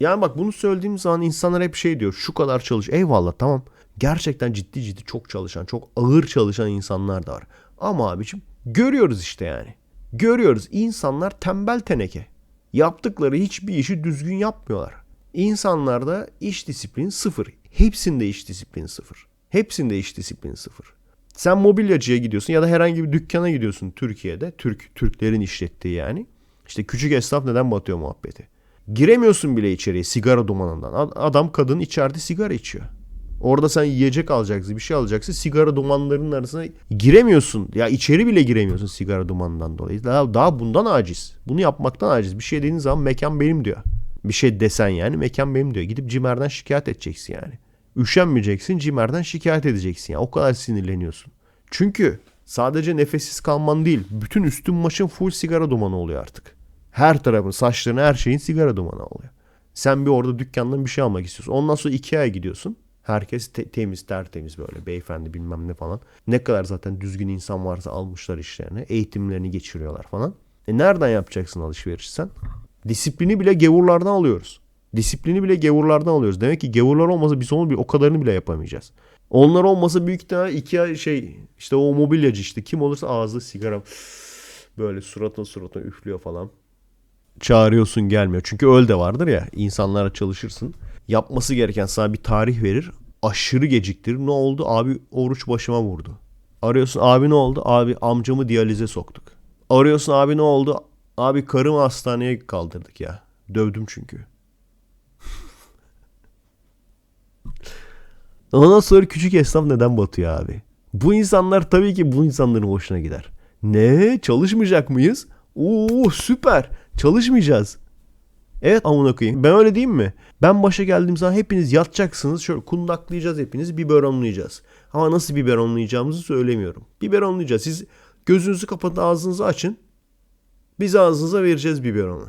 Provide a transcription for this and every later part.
Yani bak bunu söylediğim zaman insanlar hep şey diyor. Şu kadar çalış. Eyvallah tamam. Gerçekten ciddi ciddi çok çalışan, çok ağır çalışan insanlar da var. Ama abicim görüyoruz işte yani. Görüyoruz insanlar tembel teneke. Yaptıkları hiçbir işi düzgün yapmıyorlar. İnsanlarda iş disiplini sıfır. Hepsinde iş disiplini sıfır. Hepsinde iş disiplini sıfır. Sen mobilyacıya gidiyorsun ya da herhangi bir dükkana gidiyorsun Türkiye'de. Türk Türklerin işlettiği yani. İşte küçük esnaf neden batıyor muhabbeti. Giremiyorsun bile içeriye sigara dumanından. Adam kadın içeride sigara içiyor. Orada sen yiyecek alacaksın, bir şey alacaksın. Sigara dumanlarının arasına giremiyorsun. Ya içeri bile giremiyorsun sigara dumanından dolayı. Daha, daha bundan aciz. Bunu yapmaktan aciz. Bir şey dediğin zaman mekan benim diyor. Bir şey desen yani mekan benim diyor. Gidip cimerden şikayet edeceksin yani. Üşenmeyeceksin cimerden şikayet edeceksin. Yani o kadar sinirleniyorsun. Çünkü sadece nefessiz kalman değil. Bütün üstün maçın full sigara dumanı oluyor artık. Her tarafın saçların her şeyin sigara dumanı oluyor. Sen bir orada dükkandan bir şey almak istiyorsun. Ondan sonra Ikea'ya gidiyorsun. Herkes te- temiz tertemiz böyle beyefendi bilmem ne falan. Ne kadar zaten düzgün insan varsa almışlar işlerini. Eğitimlerini geçiriyorlar falan. E nereden yapacaksın alışveriş sen? Disiplini bile gevurlardan alıyoruz. Disiplini bile gevurlardan alıyoruz. Demek ki gevurlar olmasa biz onu bir o kadarını bile yapamayacağız. Onlar olmasa büyük ihtimalle iki şey işte o mobilyacı işte kim olursa ağzı sigara böyle suratına suratına üflüyor falan. Çağırıyorsun gelmiyor. Çünkü öl de vardır ya insanlara çalışırsın. Yapması gereken sana bir tarih verir. Aşırı geciktirir. Ne oldu? Abi oruç başıma vurdu. Arıyorsun abi ne oldu? Abi amcamı diyalize soktuk. Arıyorsun abi ne oldu? Abi karımı hastaneye kaldırdık ya. Dövdüm çünkü. Ondan sonra küçük esnaf neden batıyor abi? Bu insanlar tabii ki bu insanların hoşuna gider. Ne? Çalışmayacak mıyız? Oo süper. Çalışmayacağız. Evet amına koyayım. Ben öyle diyeyim mi? Ben başa geldiğim zaman hepiniz yatacaksınız. Şöyle kundaklayacağız hepiniz. Biberonlayacağız. Ama nasıl biberonlayacağımızı söylemiyorum. Biberonlayacağız. Siz gözünüzü kapatın ağzınızı açın. Biz ağzınıza vereceğiz biberonu.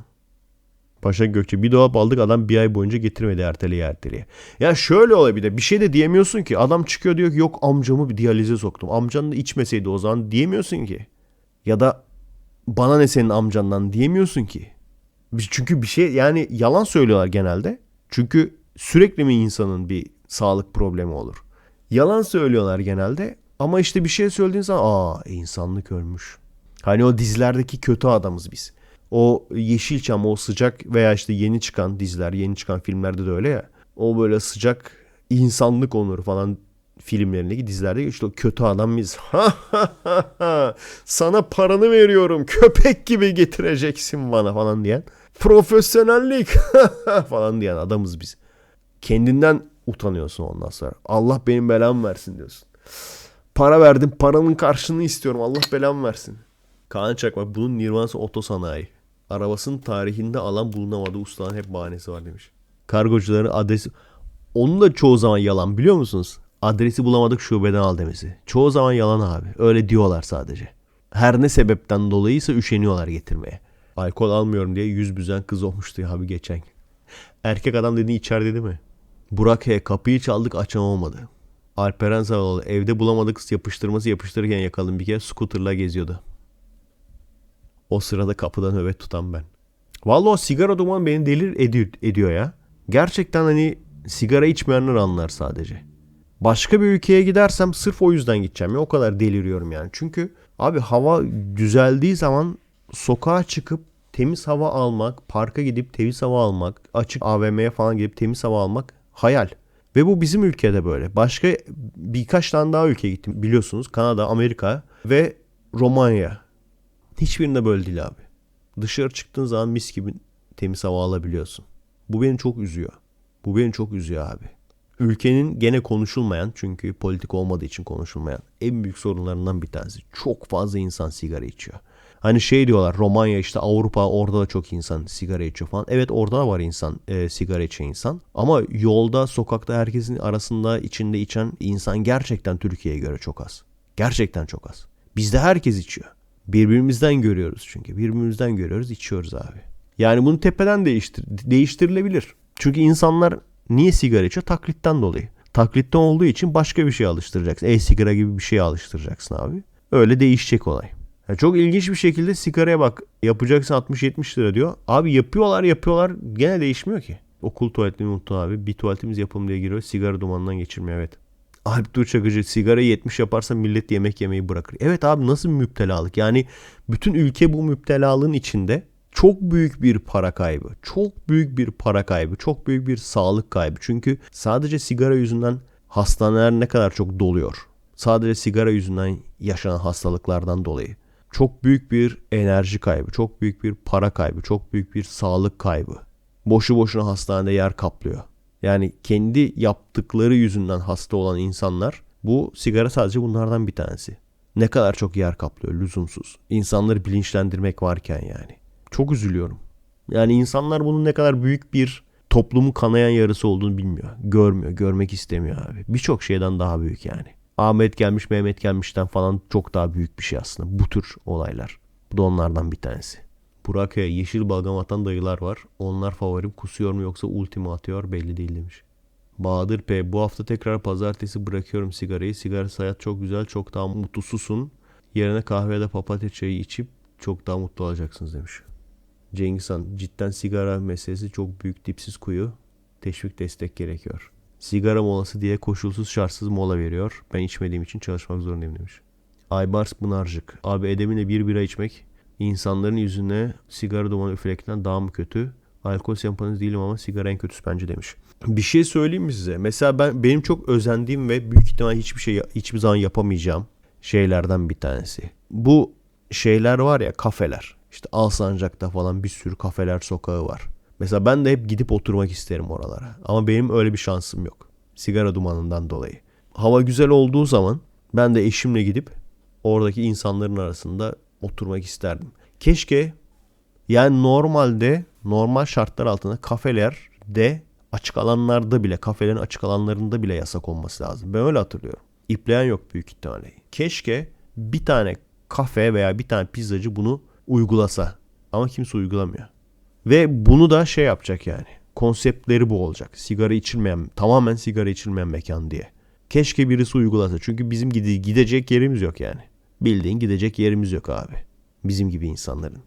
Paşa Gökçe bir dolap aldık adam bir ay boyunca getirmedi erteleye erteleye. Ya şöyle olabilir bir şey de diyemiyorsun ki. Adam çıkıyor diyor ki yok amcamı bir diyalize soktum. Amcan da içmeseydi o zaman diyemiyorsun ki. Ya da bana ne senin amcandan diyemiyorsun ki. Çünkü bir şey yani yalan söylüyorlar genelde. Çünkü sürekli mi insanın bir sağlık problemi olur? Yalan söylüyorlar genelde ama işte bir şey söylediğin zaman aa insanlık ölmüş. Hani o dizilerdeki kötü adamız biz. O Yeşilçam o sıcak veya işte yeni çıkan diziler, yeni çıkan filmlerde de öyle ya. O böyle sıcak insanlık onur falan filmlerindeki dizilerde işte kötü adam biz. Sana paranı veriyorum köpek gibi getireceksin bana falan diyen. Profesyonellik falan diyen adamız biz. Kendinden utanıyorsun ondan sonra. Allah benim belamı versin diyorsun. Para verdim paranın karşılığını istiyorum Allah belamı versin. Kaan Çakmak bunun nirvanası otosanayi. Arabasının tarihinde alan bulunamadı ustanın hep bahanesi var demiş. Kargocuların adresi onun da çoğu zaman yalan biliyor musunuz? Adresi bulamadık şubeden al demesi. Çoğu zaman yalan abi. Öyle diyorlar sadece. Her ne sebepten dolayıysa üşeniyorlar getirmeye. Alkol almıyorum diye yüz büzen kız olmuştu ya abi geçen. Erkek adam dediği içer dedi mi? Burak H. Kapıyı çaldık açan olmadı. Alperen Zaloğlu evde bulamadık yapıştırması yapıştırırken yakaladım bir kere scooterla geziyordu. O sırada kapıda nöbet tutan ben. Vallahi o sigara dumanı beni delir ediyor ya. Gerçekten hani sigara içmeyenler anlar sadece. Başka bir ülkeye gidersem sırf o yüzden gideceğim ya o kadar deliriyorum yani. Çünkü abi hava düzeldiği zaman sokağa çıkıp temiz hava almak, parka gidip temiz hava almak, açık AVM'ye falan gidip temiz hava almak hayal. Ve bu bizim ülkede böyle. Başka birkaç tane daha ülkeye gittim biliyorsunuz. Kanada, Amerika ve Romanya. Hiçbirinde böyle değil abi. Dışarı çıktığın zaman mis gibi temiz hava alabiliyorsun. Bu beni çok üzüyor. Bu beni çok üzüyor abi. Ülkenin gene konuşulmayan çünkü politik olmadığı için konuşulmayan en büyük sorunlarından bir tanesi. Çok fazla insan sigara içiyor. Hani şey diyorlar Romanya işte Avrupa orada da çok insan sigara içiyor falan. Evet orada da var insan e, sigara içen insan. Ama yolda sokakta herkesin arasında içinde içen insan gerçekten Türkiye'ye göre çok az. Gerçekten çok az. Bizde herkes içiyor. Birbirimizden görüyoruz çünkü. Birbirimizden görüyoruz içiyoruz abi. Yani bunu tepeden değiştir değiştirilebilir. Çünkü insanlar niye sigara içiyor? Taklitten dolayı. Taklitten olduğu için başka bir şey alıştıracaksın. E-sigara gibi bir şey alıştıracaksın abi. Öyle değişecek olay. Yani çok ilginç bir şekilde sigaraya bak yapacaksın 60-70 lira diyor. Abi yapıyorlar yapıyorlar gene değişmiyor ki. Okul tuvaletini unuttu abi. Bir tuvaletimiz yapalım diye giriyor. Sigara dumanından geçirmiyor evet. Alp Dur Çakıcı sigara 70 yaparsa millet yemek yemeyi bırakır. Evet abi nasıl müptelalık? Yani bütün ülke bu müptelalığın içinde çok büyük bir para kaybı. Çok büyük bir para kaybı. Çok büyük bir sağlık kaybı. Çünkü sadece sigara yüzünden hastaneler ne kadar çok doluyor. Sadece sigara yüzünden yaşanan hastalıklardan dolayı. Çok büyük bir enerji kaybı, çok büyük bir para kaybı, çok büyük bir sağlık kaybı. Boşu boşuna hastanede yer kaplıyor. Yani kendi yaptıkları yüzünden hasta olan insanlar bu sigara sadece bunlardan bir tanesi. Ne kadar çok yer kaplıyor lüzumsuz. İnsanları bilinçlendirmek varken yani. Çok üzülüyorum. Yani insanlar bunun ne kadar büyük bir toplumun kanayan yarısı olduğunu bilmiyor. Görmüyor, görmek istemiyor abi. Birçok şeyden daha büyük yani. Ahmet gelmiş, Mehmet gelmişten falan çok daha büyük bir şey aslında bu tür olaylar. Bu da onlardan bir tanesi. Burak Bey, yeşil balgam atan dayılar var. Onlar favorim kusuyor mu yoksa ultima atıyor belli değil demiş. Bahadır P. Bu hafta tekrar pazartesi bırakıyorum sigarayı. Sigarası hayat çok güzel, çok daha mutlususun. Yerine kahve ya da papatya çayı içip çok daha mutlu olacaksınız demiş. Cengiz Han, cidden sigara meselesi çok büyük dipsiz kuyu. Teşvik destek gerekiyor. Sigara molası diye koşulsuz şartsız mola veriyor. Ben içmediğim için çalışmak zorundayım demiş. Aybars Pınarcık. Abi edemine bir bira içmek insanların yüzüne sigara dumanı üflemekten daha mı kötü? Alkol sempatiniz değilim ama sigara en kötüsü bence demiş. Bir şey söyleyeyim mi size? Mesela ben benim çok özendiğim ve büyük ihtimal hiçbir şey hiçbir zaman yapamayacağım şeylerden bir tanesi. Bu şeyler var ya kafeler. İşte Alsancak'ta falan bir sürü kafeler sokağı var. Mesela ben de hep gidip oturmak isterim oralara. Ama benim öyle bir şansım yok. Sigara dumanından dolayı. Hava güzel olduğu zaman ben de eşimle gidip oradaki insanların arasında oturmak isterdim. Keşke yani normalde normal şartlar altında kafeler de açık alanlarda bile kafelerin açık alanlarında bile yasak olması lazım. Ben öyle hatırlıyorum. İpleyen yok büyük ihtimalle. Keşke bir tane kafe veya bir tane pizzacı bunu uygulasa. Ama kimse uygulamıyor. Ve bunu da şey yapacak yani. Konseptleri bu olacak. Sigara içilmeyen, tamamen sigara içilmeyen mekan diye. Keşke birisi uygulasa. Çünkü bizim gide gidecek yerimiz yok yani. Bildiğin gidecek yerimiz yok abi. Bizim gibi insanların.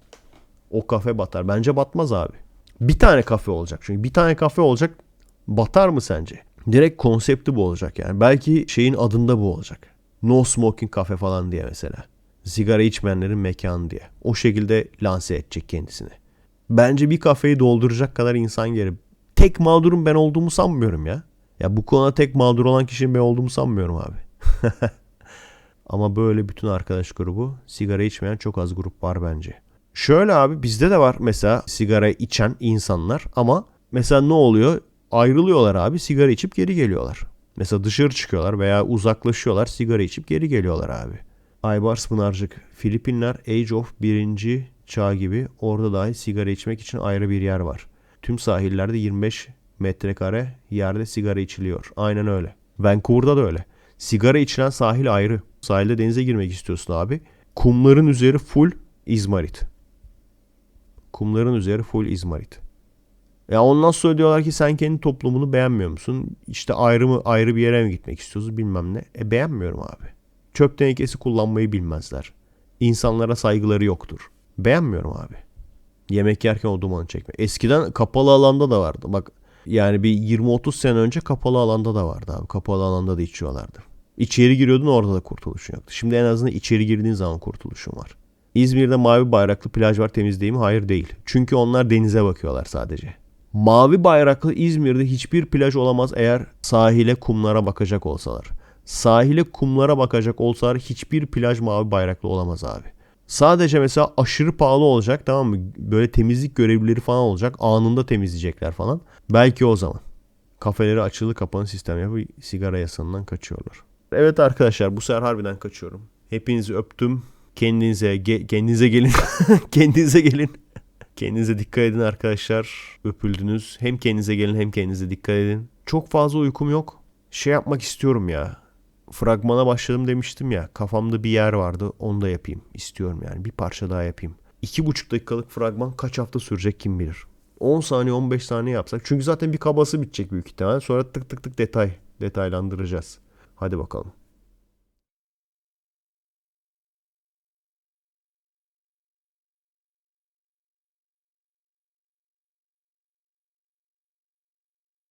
O kafe batar. Bence batmaz abi. Bir tane kafe olacak. Çünkü bir tane kafe olacak. Batar mı sence? Direkt konsepti bu olacak yani. Belki şeyin adında bu olacak. No smoking kafe falan diye mesela. Sigara içmeyenlerin mekanı diye. O şekilde lanse edecek kendisini. Bence bir kafeyi dolduracak kadar insan geri. Tek mağdurum ben olduğumu sanmıyorum ya. Ya bu konuda tek mağdur olan kişinin ben olduğumu sanmıyorum abi. Ama böyle bütün arkadaş grubu sigara içmeyen çok az grup var bence. Şöyle abi bizde de var mesela sigara içen insanlar ama mesela ne oluyor? Ayrılıyorlar abi sigara içip geri geliyorlar. Mesela dışarı çıkıyorlar veya uzaklaşıyorlar sigara içip geri geliyorlar abi. Aybars Pınarcık. Filipinler Age of 1. çağ gibi orada dahi sigara içmek için ayrı bir yer var. Tüm sahillerde 25 metrekare yerde sigara içiliyor. Aynen öyle. Vancouver'da da öyle. Sigara içilen sahil ayrı. Sahilde denize girmek istiyorsun abi. Kumların üzeri full izmarit. Kumların üzeri full izmarit. Ya ondan sonra diyorlar ki sen kendi toplumunu beğenmiyor musun? İşte ayrı mı ayrı bir yere mi gitmek istiyorsun bilmem ne. E beğenmiyorum abi. Çöp tenekesi kullanmayı bilmezler. İnsanlara saygıları yoktur. Beğenmiyorum abi. Yemek yerken o dumanı çekme. Eskiden kapalı alanda da vardı. Bak yani bir 20-30 sene önce kapalı alanda da vardı abi. Kapalı alanda da içiyorlardı. İçeri giriyordun orada da kurtuluşun yoktu. Şimdi en azından içeri girdiğin zaman kurtuluşun var. İzmir'de mavi bayraklı plaj var temizliği mi? Hayır değil. Çünkü onlar denize bakıyorlar sadece. Mavi bayraklı İzmir'de hiçbir plaj olamaz eğer sahile kumlara bakacak olsalar. Sahile kumlara bakacak olsalar hiçbir plaj mavi bayraklı olamaz abi. Sadece mesela aşırı pahalı olacak tamam mı? Böyle temizlik görevlileri falan olacak. Anında temizleyecekler falan. Belki o zaman. Kafeleri açılı kapalı sistem yapıp sigara yasasından kaçıyorlar. Evet arkadaşlar bu sefer harbiden kaçıyorum. Hepinizi öptüm. Kendinize ge- kendinize gelin. kendinize gelin. Kendinize dikkat edin arkadaşlar. Öpüldünüz. Hem kendinize gelin hem kendinize dikkat edin. Çok fazla uykum yok. Şey yapmak istiyorum ya. Fragmana başladım demiştim ya. Kafamda bir yer vardı. Onu da yapayım. istiyorum yani. Bir parça daha yapayım. 2,5 dakikalık fragman kaç hafta sürecek kim bilir. 10 saniye 15 saniye yapsak. Çünkü zaten bir kabası bitecek büyük ihtimal. Sonra tık tık tık detay. Detaylandıracağız. Hadi bakalım.